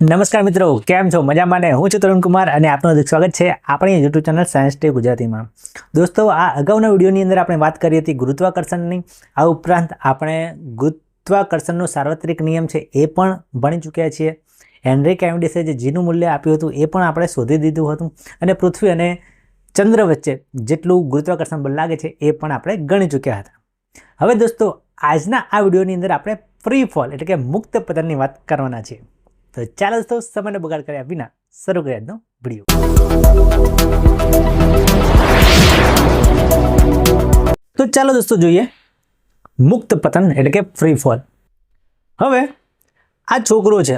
નમસ્કાર મિત્રો, કેમ છો? મજામાં ને? હું છું તરુણ કુમાર અને આપનું સ્વાગત છે આપણી યુટ્યુબ ચેનલ સાયન્સ ડે ગુજરાતીમાં. દોસ્તો, આ અગાઉના વિડીયોની અંદર આપણે વાત કરી હતી ગુરુત્વાકર્ષણની. આ ઉપરાંત આપણે ગુરુત્વાકર્ષણનો સાર્વત્રિક નિયમ છે એ પણ ભણી ચૂક્યા છીએ. હેનરી કેવિડિસે જે જીનું મૂલ્ય આપ્યું હતું એ પણ આપણે શોધી દીધું હતું અને પૃથ્વી અને ચંદ્ર વચ્ચે જેટલું ગુરુત્વાકર્ષણ બળ લાગે છે એ પણ આપણે ગણી ચૂક્યા હતા. હવે દોસ્તો, આજના આ વિડીયોની અંદર આપણે ફ્રી ફોલ એટલે કે મુક્ત પતનની વાત કરવાના છીએ. તો ચાલો દોસ્તો, સમયને બગાડ કર્યા વિના શરૂ કરીએ આજનો વીડિયો તો ચાલો દોસ્તો જોઈએ મુક્ત પતન એટલે કે ફ્રી ફોલ હવે આ છોકરો છે,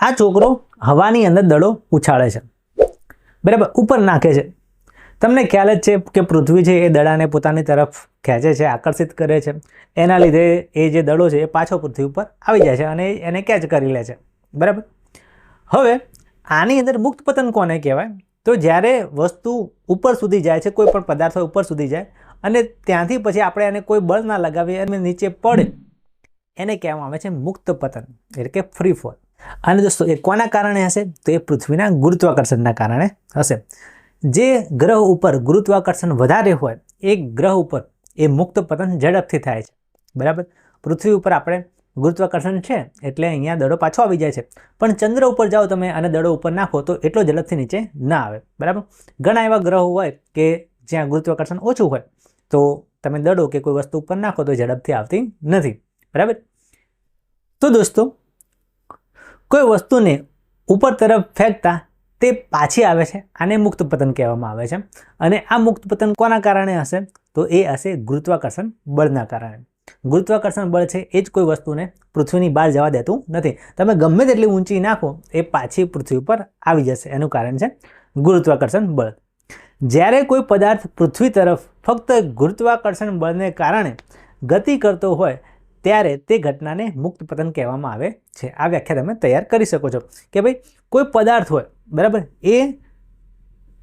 આ છોકરો હવાની અંદર દડો ઉછાળે છે. બરાબર, ઉપર નાખે છે. તમને ખ્યાલ જ છે કે પૃથ્વી છે એ દડાને પોતાની તરફ ખેંચે છે, આકર્ષિત કરે છે. એના લીધે એ જે દડો છે એ પાછો પૃથ્વી ઉપર આવી જાય છે અને એને કેચ કરી લે છે. બરાબર? હવે આની અંદર મુક્ત પતન કોને કહેવાય? તો જ્યારે વસ્તુ ઉપર સુધી જાય છે કોઈ પણ પદાર્થ ઉપર સુધી જાય, અને ત્યાંથી પછી આપણે એને કોઈ બળ ના લગાવીએ, અને નીચે પડે, એને કહેવામાં આવે છે મુક્ત પતન, એટલે કે ફ્રી ફોલ અને દોસ્તો, એ કોના કારણે હશે? તો એ પૃથ્વીના ગુરુત્વાકર્ષણના કારણે હશે. જે ગ્રહ ઉપર ગુરુત્વાકર્ષણ વધારે હોય, એ ગ્રહ ઉપર એ મુક્ત પતન ઝડપથી થાય છે. બરાબર? પૃથ્વી ઉપર આપણે ગુરુત્વાકર્ષણ છે, એટલે અહીંયા દડો પાછો આવી જાય છે. પણ ચંદ્ર ઉપર જાઓ તમે, અને દડો ઉપર નાખો, તો એટલો ઝડપથી નીચે ના આવે. બરાબર? ઘણા એવા ગ્રહો હોય કે જ્યાં ગુરુત્વાકર્ષણ ઓછું હોય, તો તમે દડો કે કોઈ વસ્તુ ઉપર નાખો, તો ઝડપથી આવતી નથી. બરાબર? તો દોસ્તો, કોઈ વસ્તુને ઉપર તરફ ફેંકતા તે પાછી આવે છે, આને મુક્ત પતન કહેવામાં આવે છે. અને આ મુક્ત પતન કોના કારણે હશે? તો એ હશે ગુરુત્વાકર્ષણ બળના કારણે. ગુરુત્વાકર્ષણ બળ છે એ જ કોઈ વસ્તુને પૃથ્વીની બહાર જવા દેતું નથી. તમે ગમે તેટલી ઊંચી નાખો એ પાછી પૃથ્વી પર આવી જશે. એનું કારણ છે ગુરુત્વાકર્ષણ બળ. જ્યારે કોઈ પદાર્થ પૃથ્વી તરફ ફક્ત ગુરુત્વાકર્ષણ બળને કારણે ગતિ કરતો હોય, ત્યારે તે ઘટનાને મુક્ત પતન કહેવામાં આવે છે. આ વ્યાખ્યા તમે તૈયાર કરી શકો છો કે ભાઈ કોઈ પદાર્થ હોય, બરાબર, એ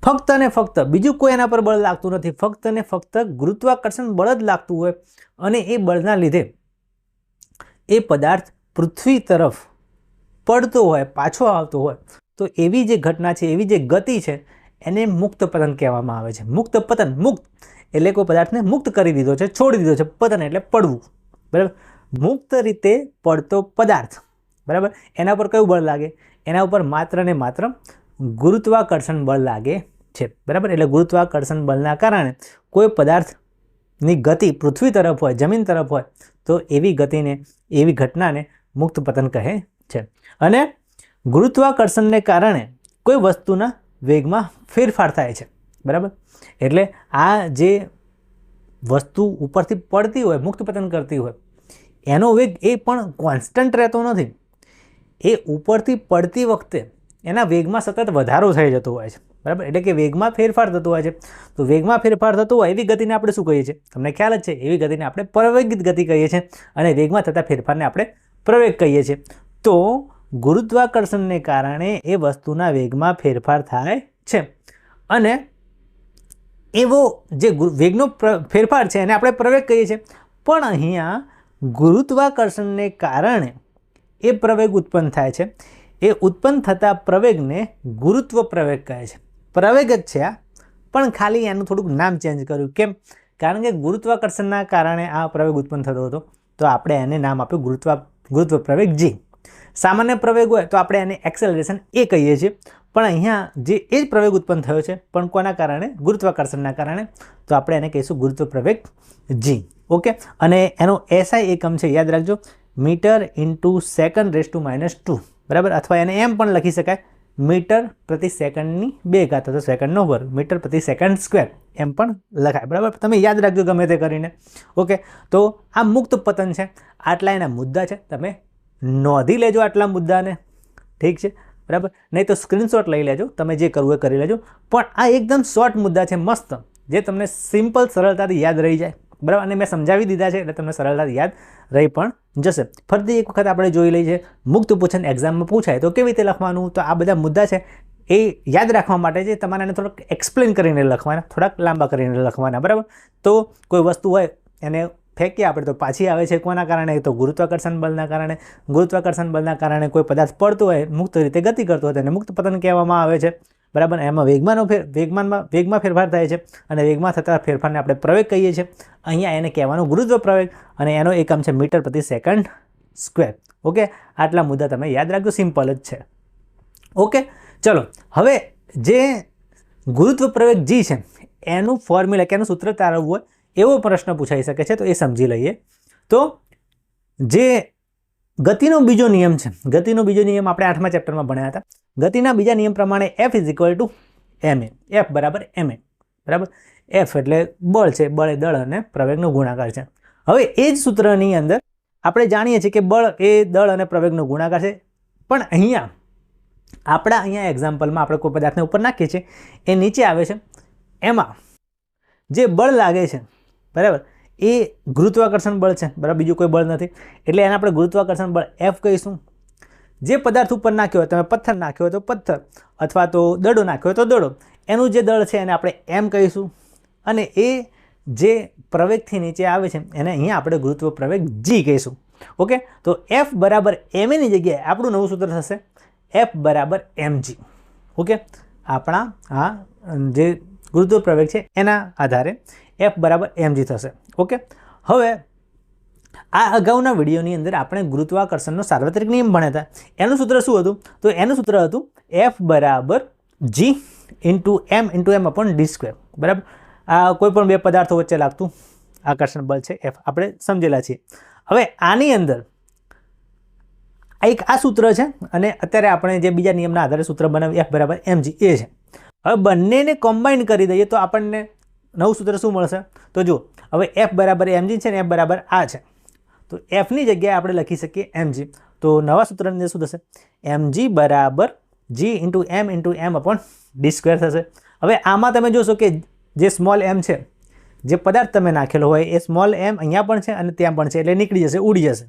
ફક્ત ને ફક્ત, બીજું કોઈ એના પર બળ લાગતું નથી. ફક્ત ને ફક્ત ગુરુત્વાકર્ષણ બળ જ લાગતું હોય અને એ બળના લીધે એ પદાર્થ પૃથ્વી તરફ પડતો હોય, પાછો આવતો હોય. તો એવી જે ઘટના છે, એવી જે ગતિ છે, એને મુક્ત પતન કહેવામાં આવે છે. મુક્ત પતન, મુક્ત. એટલે કોઈ પદાર્થને મુક્ત કરી દીધો છે, છોડી દીધો છે, પતન એટલે પડવું. બરાબર? મુક્ત રીતે પડતો પદાર્થ. બરાબર? એના પર કયું બળ લાગે? એના ઉપર માત્ર ને માત્ર ગુરુત્વાકર્ષણ બળ લાગે છે. બરાબર? એટલે ગુરુત્વાકર્ષણ બળના કારણે કોઈ પદાર્થની ગતિ પૃથ્વી તરફ હોય, જમીન તરફ હોય, તો એવી ગતિને, એવી ઘટનાને મુક્ત પતન કહે છે. અને ગુરુત્વાકર્ષણને કારણે કોઈ વસ્તુના વેગમાં ફેરફાર થાય છે. બરાબર? એટલે આ જે વસ્તુ ઉપરથી પડતી હોય મુક્ત પતન કરતી હોય, એનો વેગ એ પણ કોન્સ્ટન્ટ રહેતો નથી. એ ઉપરથી પડતી વખતે એના વેગમાં સતત વધારો થઈ જતો હોય છે. બરાબર? એટલે કે વેગમાં ફેરફાર થતો હોય છે. તો વેગમાં ફેરફાર થતો હોય એવી ગતિને આપણે શું કહીએ છીએ? તમને ખ્યાલ જ છે, એવી ગતિને આપણે પ્રવેગિત ગતિ કહીએ છીએ અને વેગમાં થતા ફેરફારને આપણે પ્રવેગ કહીએ છીએ. તો ગુરુત્વાકર્ષણને કારણે એ વસ્તુના વેગમાં ફેરફાર થાય છે. અને એવો જે વેગનો ફેરફાર છે એને આપણે પ્રવેગ કહીએ છીએ. પણ અહીંયા ગુરુત્વાકર્ષણને કારણે એ પ્રવેગ ઉત્પન્ન થાય છે. એ ઉત્પન્ન થતા પ્રવેગને ગુરુત્વ પ્રવેગ કહે છે. પ્રવેગ જ છે આ. પણ ખાલી એનું થોડુંક નામ ચેન્જ કર્યું. કેમ? કારણ કે ગુરુત્વાકર્ષણના કારણે આ પ્રવેગ ઉત્પન્ન થતો હતો. તો આપણે એને નામ આપ્યું ગુરુત્વા, ગુરુત્વ પ્રવેગ જી સામાન્ય પ્રવેગ હોય તો આપણે એને એક્સેલરેશન એ કહીએ છીએ. પણ અહીંયા જે એ જ પ્રવેગ ઉત્પન્ન થયો છે, પણ કોના કારણે? ગુરુત્વાકર્ષણના કારણે. તો આપણે એને કહીશું ગુરુત્વ પ્રવેગ જી ઓકે અને એનો એસઆઈ એકમ છે, યાદ રાખજો. Metre into second raise to minus two. બરાબર? અથવા એને એમ પણ લખી શકાય, મીટર પ્રતિ સેકન્ડની બે ઘાત અથવા સેકન્ડનો વર્ગ, મીટર પ્રતિ સેકન્ડ સ્ક્વેર, એમ પણ લખાય. બરાબર? તમે યાદ રાખજો ગમે તે કરીને. ઓકે? તો આ મુક્ત પતન છે. આટલા એના મુદ્દા છે. તમે નોંધી લેજો આટલા મુદ્દાને. ઠીક છે? બરાબર? નહીં તો સ્ક્રીનશોટ લઈ લેજો. તમે જે કરવું એ કરી લેજો. પણ આ એકદમ શોર્ટ મુદ્દા છે, મસ્ત, જે તમને સિમ્પલ સરળતાથી યાદ રહી જાય. બરાબર? અને મેં સમજાવી દીધા છે, એટલે તમને સરળતાથી યાદ રહી પણ જશે. ફરીથી એક વખત આપણે જોઈ લઈએ મુક્ત પૂછન એક્ઝામમાં પૂછાય. તો કેવી રીતે લખવાનું? તો આ બધા મુદ્દા છે. એ યાદ રાખવા માટે છે તમારે એને થોડોક એક્સપ્લેન કરીને લખવાના, થોડાક લાંબા કરીને લખવાના, બરાબર? તો કોઈ વસ્તુ હોય, એને ફેંકીએ આપણે, તો પાછી આવે છે કોના કારણે? તો ગુરુત્વાકર્ષણ બળના કારણે. ગુરુત્વાકર્ષણ બળના કારણે કોઈ પદાર્થ પડતો હોય, મુક્ત રીતે ગતિ કરતો હોય તેને મુક્ત પતન કહેવામાં આવે છે. બરાબર? એમાં વેગમાનો ફેર, વેગમાનમાં, વેગમાં ફેરફાર થાય છે અને વેગમાં થતા ફેરફારને આપણે પ્રવેગ કહીએ છીએ. અહીંયા એને કહેવાનું ગુરુત્વ પ્રવેગ અને એનો એકમ છે મીટર પ્રતિ સેકન્ડ સ્ક્વેર. ઓકે? આટલા મુદ્દા તમે યાદ રાખજો, સિમ્પલ જ છે. ઓકે? ચલો, હવે જે ગુરુત્વ પ્રવેગ જી છે, એનું ફોર્મ્યુલા, કે એનું સૂત્ર તારવવું હોય એવો પ્રશ્ન પૂછાઈ શકે છે, તો એ સમજી લઈએ. તો જે ગતિનો બીજો નિયમ છે. ગતિનો બીજો નિયમ આપણે આઠમા ચેપ્ટરમાં ભણ્યા હતા. ગતિના બીજા નિયમ પ્રમાણે F is equal to M F બરાબર એમ બરાબર? એફ એટલે બળ છે, બળ એ દળ અને પ્રવેગનો ગુણાકાર છે. હવે એ જ સૂત્રની અંદર આપણે જાણીએ છીએ કે બળ એ દળ અને પ્રવેગનો ગુણાકાર છે. પણ અહીંયા આપણા અહીંયા એક્ઝામ્પલમાં આપણે કોઈ પદાર્થને ઉપર નાખીએ છીએ, એ નીચે આવે છે. એમાં જે બળ લાગે છે, બરાબર? એ ગુરુત્વાકર્ષણ બળ છે. બરાબર? બીજું કોઈ બળ નથી. એટલે એને આપણે ગુરુત્વાકર્ષણ બળ એફ કહીશું. જે પદાર્થ ઉપર નાખ્યો હોય, તમે પથ્થર નાખ્યો હોય તો પથ્થર, અથવા તો દડો નાખ્યો હોય તો દડો. એનું જે દળ છે એને આપણે એમ કહીશું. અને એ જે પ્રવેગથી નીચે આવે છે, એને અહીંયા આપણે ગુરુત્વ પ્રવેગ જી કહીશું. ઓકે? તો એફ બરાબર એમ એની જગ્યાએ આપણું નવું સૂત્ર થશે. એફ બરાબર એમ જી ઓકે? આપણા આ જે ગુરુત્વ પ્રવેગ છે, એના આધારે એફ બરાબર એમજી થશે. ઓકે હવે, આ અગાઉના વિડીયોની અંદર આપણે ગુરુત્વાકર્ષણનો સાર્વત્રિક નિયમ ભણ્યા હતા. એનું સૂત્ર શું હતું? તો એનું સૂત્ર હતું એફ બરાબર G into M into M upon D square બરાબર? આ કોઈ પણ બે પદાર્થો વચ્ચે લાગતું આકર્ષણ બળ છે એફ આપણે સમજેલા છીએ. હવે આની અંદર આ એક આ સૂત્ર છે અને અત્યારે આપણે જે બીજા નિયમના આધારે સૂત્ર બનાવ્યું એફ બરાબર એમ જી એ છે. હવે બંનેને કોમ્બાઈન કરી દઈએ તો આપણને નવું સૂત્ર શું મળશે? તો જુઓ, હવે એફ બરાબર એમજી છે ને એફ બરાબર આ છે. તો એફની જગ્યાએ આપણે લખી શકીએ એમજી તો નવા સૂત્રની અંદર શું થશે? એમજી બરાબર G into M into M upon D square થશે. હવે આમાં તમે જોશો કે જે સ્મોલ એમ છે, જે પદાર્થ તમે નાખેલો હોય, એ સ્મોલ એમ અહીંયા પણ છે અને ત્યાં પણ છે, એટલે નીકળી જશે, ઉડી જશે.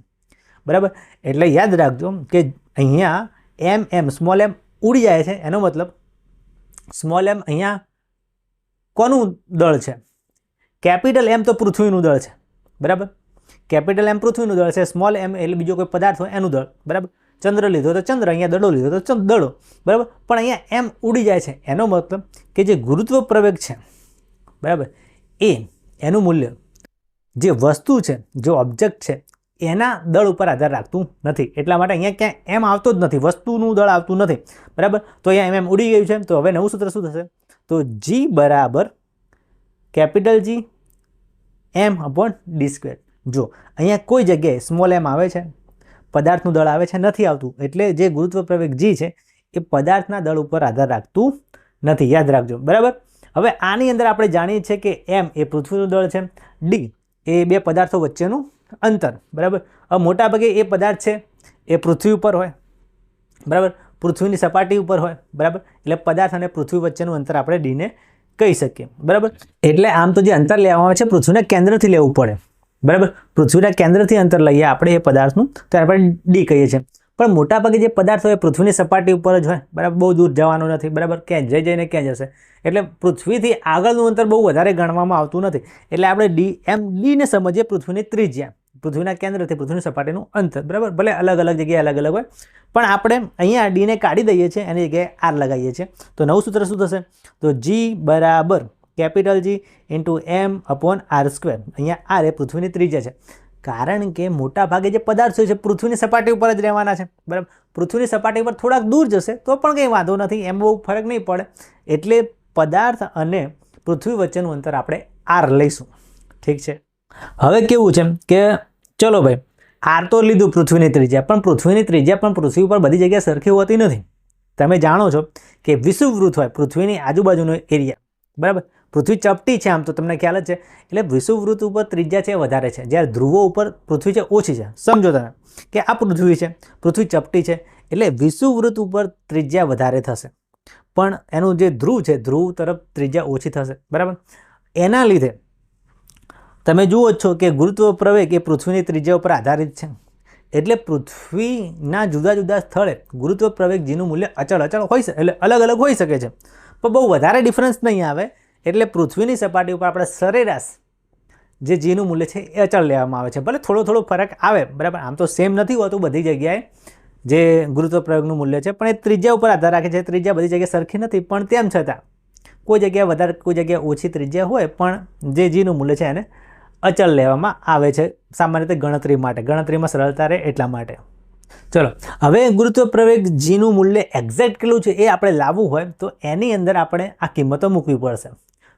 બરાબર? એટલે યાદ રાખજો કે અહીંયા એમ એમ સ્મોલ એમ ઉડી જાય છે. એનો મતલબ સ્મોલ એમ અહીંયા કોનું દળ છે? કેપિટલ એમ તો પૃથ્વીનું દળ છે. બરાબર? કેપિટલ એમ પૃથ્વીનું દળ છે, સ્મોલ એમ એટલે બીજો કોઈ પદાર્થ હોય એનું દળ. બરાબર? ચંદ્ર લીધો તો ચંદ્ર, અહીંયા દડો લીધો તો ચંદ્ર દડો. બરાબર? પણ અહીંયા એમ ઉડી જાય છે. એનો મતલબ કે જે ગુરુત્વ પ્રવેગ છે, બરાબર? એ એનું મૂલ્ય, જે વસ્તુ છે, જે ઓબ્જેક્ટ છે, એના દળ ઉપર આધાર રાખતું નથી. એટલા માટે અહીંયા ક્યાંય એમ આવતો જ નથી. વસ્તુનું દળ આવતું નથી. બરાબર? તો અહીંયા એમ એમ ઉડી ગયું છે. તો હવે નવું સૂત્ર શું થશે? તો જી બરાબર capital G M upon D square જો, અહીંયા કોઈ જગ્યાએ સ્મોલ એમ આવે છે, પદાર્થનું દળ આવે છે, નથી આવતું. એટલે જે ગુરુત્વ પ્રવેગ જી છે, એ પદાર્થના દળ ઉપર આધાર રાખતું નથી. યાદ રાખજો. બરાબર? હવે આની અંદર આપણે જાણીએ છીએ કે એમ એ પૃથ્વીનું દળ છે ડી એ બે પદાર્થો વચ્ચેનું અંતર. બરાબર? હવે મોટાભાગે એ પદાર્થ છે, એ પૃથ્વી ઉપર હોય. બરાબર? પૃથ્વીની સપાટી ઉપર હોય, બરાબર? એટલે પદાર્થ અને પૃથ્વી વચ્ચેનું અંતર આપણે ડીને કહી શકીએ, બરાબર? એટલે આમ તો જે અંતર લેવામાં આવે છે, પૃથ્વીના કેન્દ્રથી લેવું પડે, બરાબર? પૃથ્વીના કેન્દ્રથી અંતર લઈએ આપણે એ પદાર્થનું, તો આપણે ડી કહીએ છીએ. પણ મોટાભાગે જે પદાર્થ હોય, પૃથ્વીની સપાટી ઉપર જ હોય, બરાબર? બહુ દૂર જવાનું નથી, બરાબર? ક્યાં જઈ જઈને ક્યાં જશે? એટલે પૃથ્વીથી આગળનું અંતર બહુ વધારે ગણવામાં આવતું નથી. એટલે આપણે ડી એમ ડીને સમજીએ પૃથ્વીની ત્રિજ્યા. પૃથ્વીના કેન્દ્રથી પૃથ્વીની સપાટીનું અંતર, બરાબર? ભલે અલગ અલગ જગ્યાએ અલગ અલગ હોય, પણ આપણે અહીંયા ડીને કાઢી દઈએ છીએ, એની જગ્યાએ આર લગાવીએ છીએ. તો નવું સૂત્ર શું થશે? તો જી બરાબર capital G into M upon R square અહીંયા આર એ પૃથ્વીની ત્રિજ્યા છે. કારણ કે મોટા ભાગે જે પદાર્થો છે, પૃથ્વીની સપાટી ઉપર જ રહેવાના છે, બરાબર? પૃથ્વીની સપાટી પર થોડાક દૂર જશે, તો પણ કંઈ વાંધો નથી, એમ બહુ ફરક નહીં પડે. એટલે પદાર્થ અને પૃથ્વી વચ્ચેનું અંતર આપણે આર લઈશું. ઠીક છે? હવે કેવું છે? કે ચલો ભાઈ આર તો લીધું પૃથ્વીની ત્રિજ્યા, પણ પૃથ્વીની ત્રિજ્યા પણ પૃથ્વી ઉપર બધી જગ્યાએ સરખી હોતી નથી. તમે જાણો છો કે વિષુવવૃત્ત હોય પૃથ્વીની આજુબાજુનો એરિયા, બરાબર? પૃથ્વી ચપટી છે આમ તો તમને ખ્યાલ જ છે. એટલે વિષુવવૃત્ત ઉપર ત્રિજ્યા છે વધારે છે. જ્યારે ધ્રુવો ઉપર પૃથ્વી છે ઓછી છે. સમજો તમે કે આ પૃથ્વી છે, પૃથ્વી ચપટી છે, એટલે વિષુવવૃત્ત ઉપર ત્રિજ્યા વધારે થશે. પણ એનું જે ધ્રુવ છે, ધ્રુવ તરફ ત્રિજ્યા ઓછી થશે, બરાબર? એના લીધે તમે જુઓ છો કે ગુરુત્વ પ્રવેગ એ પૃથ્વીની ત્રિજ્યા ઉપર આધારિત છે. એટલે પૃથ્વીના જુદા જુદા સ્થળે ગુરુત્વ પ્રવેગ જીનું મૂલ્ય અચળ અચળ હોઈ શકે, એટલે અલગ અલગ હોઈ શકે છે. પણ બહુ વધારે ડિફરન્સ નહીં આવે, એટલે પૃથ્વીની સપાટી ઉપર આપણે સરેરાશ જે જીનું મૂલ્ય છે એ અચળ લેવામાં આવે છે. ભલે થોડો થોડો ફરક આવે, બરાબર? આમ તો સેમ નથી હોતું બધી જગ્યાએ જે ગુરુત્વ પ્રયોગનું મૂલ્ય છે, પણ એ ત્રિજ્યા ઉપર આધાર રાખે છે. ત્રિજ્યા બધી જગ્યાએ સરખી નથી, પણ તેમ છતાં કોઈ જગ્યાએ વધારે, કોઈ જગ્યાએ ઓછી ત્રિજ્યા હોય, પણ જે જીનું મૂલ્ય છે એને અચળ લેવામાં આવે છે. સામાન્ય રીતે ગણતરી માટે. ગણતરીમાં સરળતા રહે એટલા માટે. ચલો, હવે ગુરુત્વ પ્રવેગ જીનું મૂલ્ય એક્ઝેક્ટ કેટલું છે એ આપણે લાવવું હોય તો એની અંદર આપણે આ કિંમતો મૂકવી પડશે.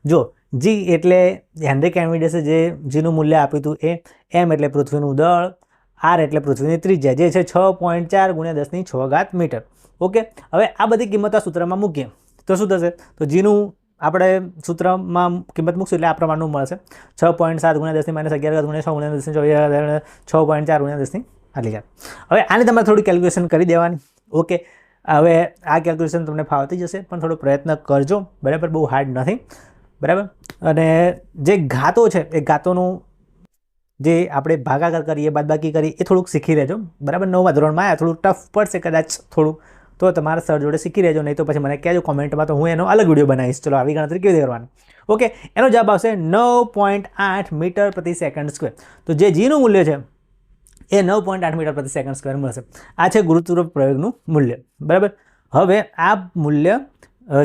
જો જી એટલે હેનરી કેન્વિડસે જે જીનું મૂલ્ય આપ્યું હતું એ એમ એટલે પૃથ્વીનું દળ આર એટલે પૃથ્વીની ત્રિજ્યા, જે છે છ પોઈન્ટ ચાર ગુણ્યા દસની છ ઘાત મીટર. ઓકે? હવે આ બધી કિંમત આ સૂત્રમાં મૂકીએ. તો શું થશે? તો જીનું આપણે સૂત્રમાં કિંમત મૂકશું એટલે આ પ્રમાણનું મળશે. છ પોઈન્ટ સાત ગુણ્યા દસની માઇનસ અગિયાર ગુણ્યા છ ગુણ્યા દસની ચોવીસ છ પોઈન્ટ ચાર ગુણ્યા દસની આટલી ઘાત હવે આને તમારે થોડી કેલ્ક્યુલેશન કરી દેવાની. ઓકે હવે આ કેલ્ક્યુલેશન તમને ફાવતી જશે, પણ થોડો પ્રયત્ન કરજો. બરાબર? બહુ હાર્ડ નથી. બરાબર? અને જે ઘાતો છે, એ ઘાતોનું જે આપણે ભાગાકાર કરીએ, બાદબાકી કરીએ, એ થોડુંક શીખી લેજો. બરાબર? નવમા ધોરણમાં આવ્યા થોડું ટફ પડશે, કદાચ થોડું. તો તમારા સર જોડે શીખી રહેજો, નહીં તો પછી મને કહેજો કોમેન્ટમાં તો હું એનો અલગ વીડિયો બનાવીશ. ચલો, આવી ગણતરી કેવી રીતે કરવાની? ઓકે, એનો જવાબ આવશે નવ પોઈન્ટ આઠ મીટર પ્રતિ સેકન્ડ સ્ક્વેર. તો જે જીનું મૂલ્ય છે, એ નવ પોઈન્ટ આઠ મીટર પ્રતિ સેકન્ડ સ્ક્વેર મળશે. આ છે ગુરુત્વ પ્રયોગનું મૂલ્ય. બરાબર? હવે આ મૂલ્ય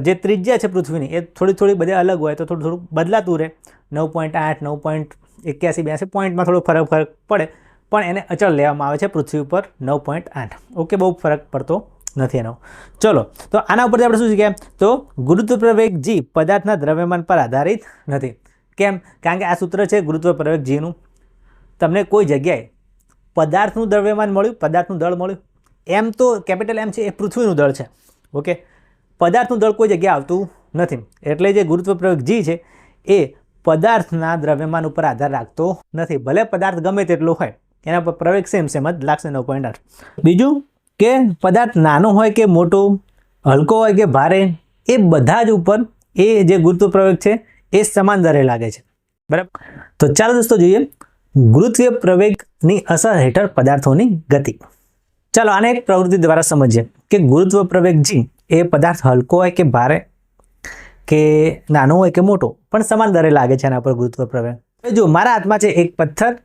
જે ત્રિજ્યા છે પૃથ્વીની, એ થોડી થોડી બધે અલગ હોય તો થોડું થોડું બદલાતું રહે. નવ પોઈન્ટ આઠ, નવ પોઈન્ટ એક્યાસી, બ્યાસી પોઈન્ટમાં થોડો ફરક ફરક પડે, પણ એને અચળ લેવામાં આવે છે પૃથ્વી ઉપર નવ પોઈન્ટ આઠ. ઓકે, બહુ ફરક પડતો નથી એનો. ચલો, તો આના ઉપરથી આપણે શું શીખ્યા તો ગુરુત્વ પ્રવેગ જી પદાર્થના દ્રવ્યમાન પર આધારિત નથી. કેમ? કારણ કે આ સૂત્ર છે ગુરુત્વ પ્રવેગ જીનું. તમને કોઈ જગ્યાએ પદાર્થનું દ્રવ્યમાન મળ્યું, પદાર્થનું દળ મળ્યું. એમ તો કેપિટલ એમ છે, એ પૃથ્વીનું દળ છે. ઓકે? પદાર્થનું દળ કોઈ જગ્યાએ આવતું નથી. એટલે જે ગુરુત્વ પ્રયોગ જી છે, એ પદાર્થના દ્રવ્યમાન ઉપર આધાર રાખતો નથી. ભલે પદાર્થ ગમે તેટલો હોય, એના પર પ્રવેગ સેમ સેમ જ લાગશે નવ પોઈન્ટ આઠ. બીજું કે પદાર્થ નાનો હોય કે મોટો, હલકો હોય કે ભારે, એ બધા જ ઉપર એ જે ગુરુત્વ પ્રયોગ છે, એ સમાન દરે લાગે છે. બરાબર? તો ચાલો દોસ્તો જોઈએ ગુરુત્વીય પ્રવેગની અસર હેઠળ પદાર્થોની ગતિ. ચાલો આને એક પ્રવૃત્તિ દ્વારા સમજીએ કે ગુરુત્વ પ્રવેગ જી, એ પદાર્થ હલકો હોય કે ભારે, કે નાનો હોય કે મોટો, પણ સમાન દરે લાગે છે એના પર ગુરુત્વ પ્રવેગ. હવે જો મારા હાથમાં છે એક પથ્થર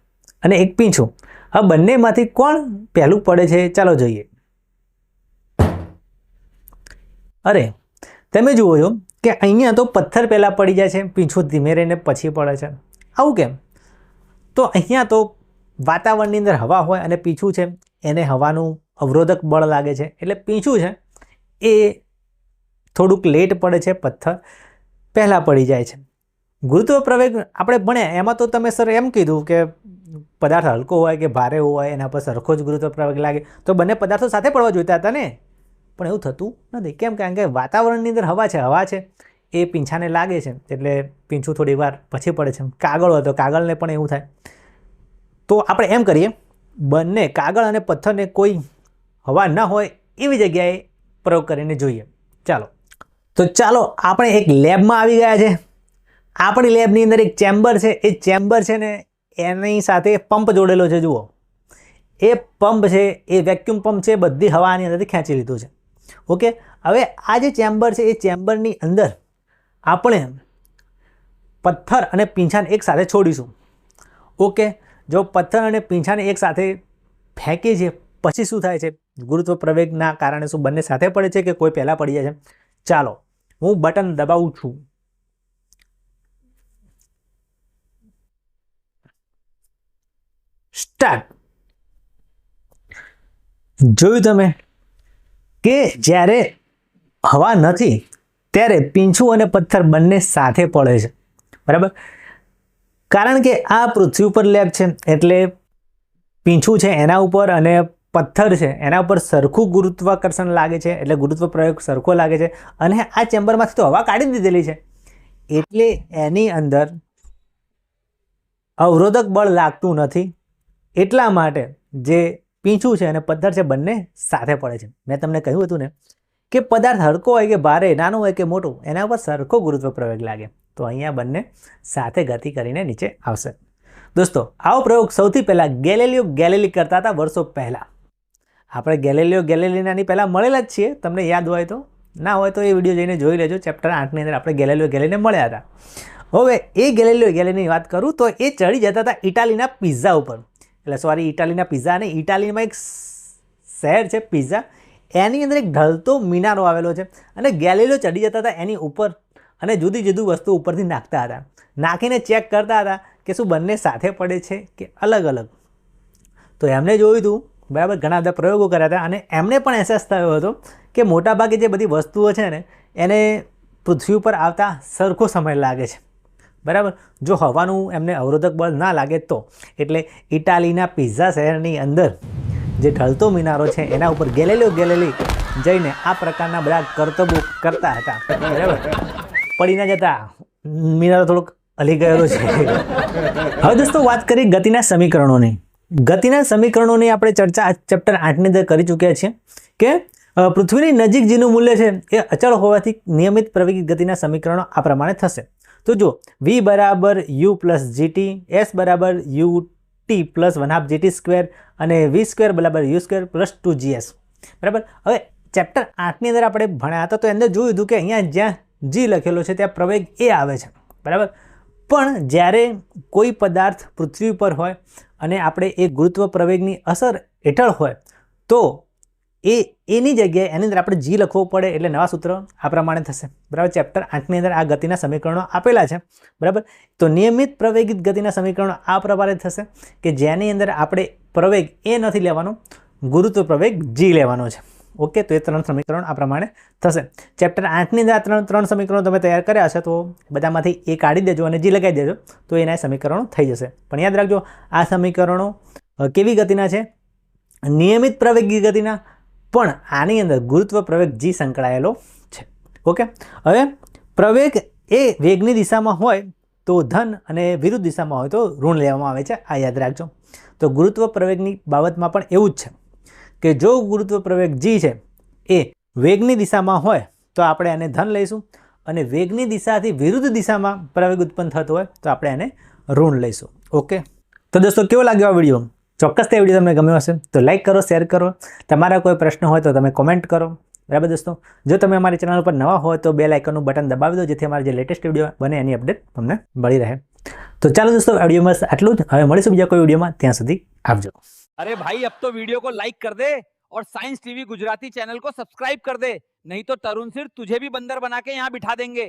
અને એક પીંછું આ બંનેમાંથી કોણ પહેલું પડે છે? ચાલો જોઈએ. અરે, તમે જુઓ છો કે અહીંયા તો પથ્થર પહેલાં પડી જાય છે, પીંછું ધીમે રહીને પછી પડે છે. આવું કેમ? તો અહીંયા તો વાતાવરણની અંદર હવા હોય અને પીછું છે, એને હવાનું અવરોધક બળ લાગે છે. એટલે પીંછું છે, એ થોડુંક લેટ પડે છે, પથ્થર પહેલાં પડી જાય છે. ગુરુત્વ પ્રવેગ આપણે ભણ્યા, એમાં તો તમે સર એમ કીધું કે પદાર્થ હલકો હોય કે ભારે હોય, એના પર સરખો જ ગુરુત્વ પ્રવેગ લાગે. તો બંને પદાર્થો સાથે પડવા જોઈતા હતા ને? પણ એવું થતું નથી. કેમ કારણ કે વાતાવરણની અંદર હવા છે હવા છે. એ પીંછાને લાગે છે. એટલે પીંછું થોડી વાર પછી પડે છે. કાગળ હોય તો કાગળને પણ એવું થાય. તો આપણે એમ કરીએ, બંને કાગળ અને પથ્થરને કોઈ હવા ન હોય એવી જગ્યાએ પ્રયોગ કરીને જોઈએ. ચાલો. તો ચાલો, આપણે એક લેબમાં આવી ગયા છે. આપણી લેબની અંદર એક ચેમ્બર છે. એ ચેમ્બર છે ને એની સાથે પંપ જોડેલો છે. જુઓ. એ પંપ છે, એ વેક્યુમ પંપ છે, બધી હવાની અંદરથી ખેંચી લીધું છે. ઓકે? હવે આ જે ચેમ્બર છે, એ ચેમ્બરની અંદર આપણે પથ્થર અને પીંછાને એક સાથે છોડીશું. ઓકે? જો પથ્થર અને પીંછાને એક સાથે ફેંકીએ છીએ, પછી શું થાય છે? ગુરુત્વ પ્રવેગના કારણે શું બંને સાથે પડે છે કે કોઈ પહેલાં પડી જાય છે? ચાલો, હું બટન દબાવું છું. સ્ટાર્ટ. જોયું તમે? કે જ્યારે હવા નથી, ત્યારે પીંછું અને પથ્થર બંને સાથે પડે છે. બરાબર? કારણ કે આ પૃથ્વી ઉપર લેબ છે, એટલે પીંછું છે એના ઉપર અને પથ્થર છે એના ઉપર સરખું ગુરુત્વાકર્ષણ લાગે છે, એટલે ગુરુત્વ પ્રયોગ સરખો લાગે છે, અને આ ચેમ્બરમાંથી તો હવા કાઢી દીધેલી છે. એટલે એની અંદર અવરોધક બળ લાગતું નથી. એટલા માટે જે પીંછું છે અને પથ્થર છે બંને સાથે પડે છે. મેં તમને કહ્યું હતું ને કે પદાર્થ હલકો હોય કે ભારે, નાનો હોય કે મોટો, એના ઉપર સરખો ગુરુત્વ પ્રયોગ લાગે. તો અહીંયા બંને સાથે ગતિ કરીને નીચે આવશે. દોસ્તો, આવો પ્રયોગ સૌથી પહેલાં ગેલેલિયો ગેલેલી કરતા હતા વર્ષો પહેલાં. આપણે ગેલેલિયો ગેલેલીનાની પહેલાં મળેલા જ છીએ. તમને યાદ હોય તો? ના હોય તો એ વીડિયો જઈને જોઈ લેજો. ચેપ્ટર આઠની અંદર આપણે ગેલેલિયો ગેલેને મળ્યા હતા. હવે એ ગેલેલિયો ગેલેની વાત કરું તો એ ચડી જતા હતા ઇટાલીના પિઝા ઉપર. એટલે સોરી ઇટાલીના પિઝા અને ઇટાલીમાં એક શહેર છે પિઝા એની અંદર એક ઢળતો મિનારો આવેલો છે અને ગેલેલિયો ચડી જતા હતા એની ઉપર અને જુદી જુદી વસ્તુ ઉપરથી નાખતા હતા. નાખીને ચેક કરતા હતા કે શું બંને સાથે પડે છે કે અલગ અલગ. તો એમણે જોયું હતું બરાબર, ઘણા બધા પ્રયોગો કર્યા હતા અને એમને પણ અહેસાસ થયો હતો કે મોટાભાગે જે બધી વસ્તુઓ છે ને, એને પૃથ્વી ઉપર આવતા સરખો સમય લાગે છે. બરાબર? જો હવાનું એમને અવરોધક બળ ના લાગે તો? એટલે ઇટાલીના પિઝા શહેરની અંદર જે ઢળતો મિનારો છે, એના ઉપર ગેલેલીઓ ગેલેલી જઈને આ પ્રકારના બધા કરતબો કરતા હતા. બરાબર? પડી ના જતા. મિનારો થોડોક હલી ગયેલો છે. હવે દોસ્તો, વાત કરીએ ગતિના સમીકરણોની. ગતિના સમીકરણોની આપણે ચર્ચા ચેપ્ટર આઠની અંદર કરી ચૂક્યા છીએ કે પૃથ્વીની નજીક જેનું મૂલ્ય છે એ અચળ હોવાથી નિયમિત પ્રવેગી ગતિના સમીકરણો આ પ્રમાણે થશે. તો જો વી બરાબર યુ પ્લસ જીટી એસ બરાબર U T plus one half GT square અને વી સ્ક્વેર બરાબર U square plus two GS બરાબર? હવે ચેપ્ટર આઠની અંદર આપણે ભણ્યા હતા તો અંદર જોયું હતું કે અહીંયા જ્યાં જી લખેલો છે ત્યાં પ્રવેગ એ આવે છે. બરાબર? પણ જ્યારે કોઈ પદાર્થ પૃથ્વી પર હોય અને આપણે એ ગુરુત્વ પ્રવેગની અસર હેઠળ હોય, તો એ, એની જગ્યાએ એની અંદર આપણે જી લખવું પડે એટલે નવા સૂત્ર આ પ્રમાણે થશે. બરાબર? ચેપ્ટર આઠની અંદર આ ગતિના સમીકરણો આપેલા છે. બરાબર? તો નિયમિત પ્રવેગિત ગતિના સમીકરણો આ પ્રમાણે થશે કે જેની અંદર આપણે પ્રવેગ એ નથી લેવાનો, ગુરુત્વ પ્રવેગ જી લેવાનો છે. ઓકે તો એ ત્રણ સમીકરણ આ પ્રમાણે થશે. ચેપ્ટર આઠની અંદર આ ત્રણ ત્રણ સમીકરણો તમે તૈયાર કર્યા હશે, તો બધામાંથી એ કાઢી દેજો અને જી લગાવી દેજો, તો એના સમીકરણો થઈ જશે. પણ યાદ રાખજો, આ સમીકરણો કેવી ગતિના છે? નિયમિત પ્રવેગી ગતિના પણ આની અંદર ગુરુત્વ પ્રવેગ જી સંકળાયેલો છે. ઓકે હવે પ્રવેગ એ વેગની દિશામાં હોય તો ધન અને વિરુદ્ધ દિશામાં હોય તો ઋણ લેવામાં આવે છે. આ યાદ રાખજો. તો ગુરુત્વ પ્રવેગની બાબતમાં પણ એવું જ છે કે જો ગુરુત્વ પ્રવેગ જી છે, એ વેગની દિશામાં હોય તો આપણે એને ધન લઈશું અને વેગની દિશાથી વિરુદ્ધ દિશામાં પ્રવેગ ઉત્પન્ન થતો હોય તો આપણે એને ઋણ લઈશું. ઓકે તો દોસ્તો, કેવો લાગ્યો આ વીડિયો? ચોક્કસ તે વિડીયો તમને ગમ્યો હશે તો લાઈક કરો શેર કરો તમારા કોઈ પ્રશ્ન હોય તો તમે કોમેન્ટ કરો બરાબર દોસ્તો જો તમે અમારી ચેનલ પર નવા હોય તો બે લાઇકનનું બટન દબાવી દો જેથી અમારા જે લેટેસ્ટ વિડીયો બને એની અપડેટ તમને મળી રહે તો ચાલો દોસ્તો આ વિડીયોમાં બસ આટલું જ હવે મળીશું બીજા કોઈ વિડીયોમાં ત્યાં સુધી આવજો अरे भाई अब तो वीडियो को लाइक कर दे और साइंस टीवी गुजराती चैनल को सब्सक्राइब कर दे नहीं तो तरुण सिर तुझे भी बंदर बना के यहाँ बिठा देंगे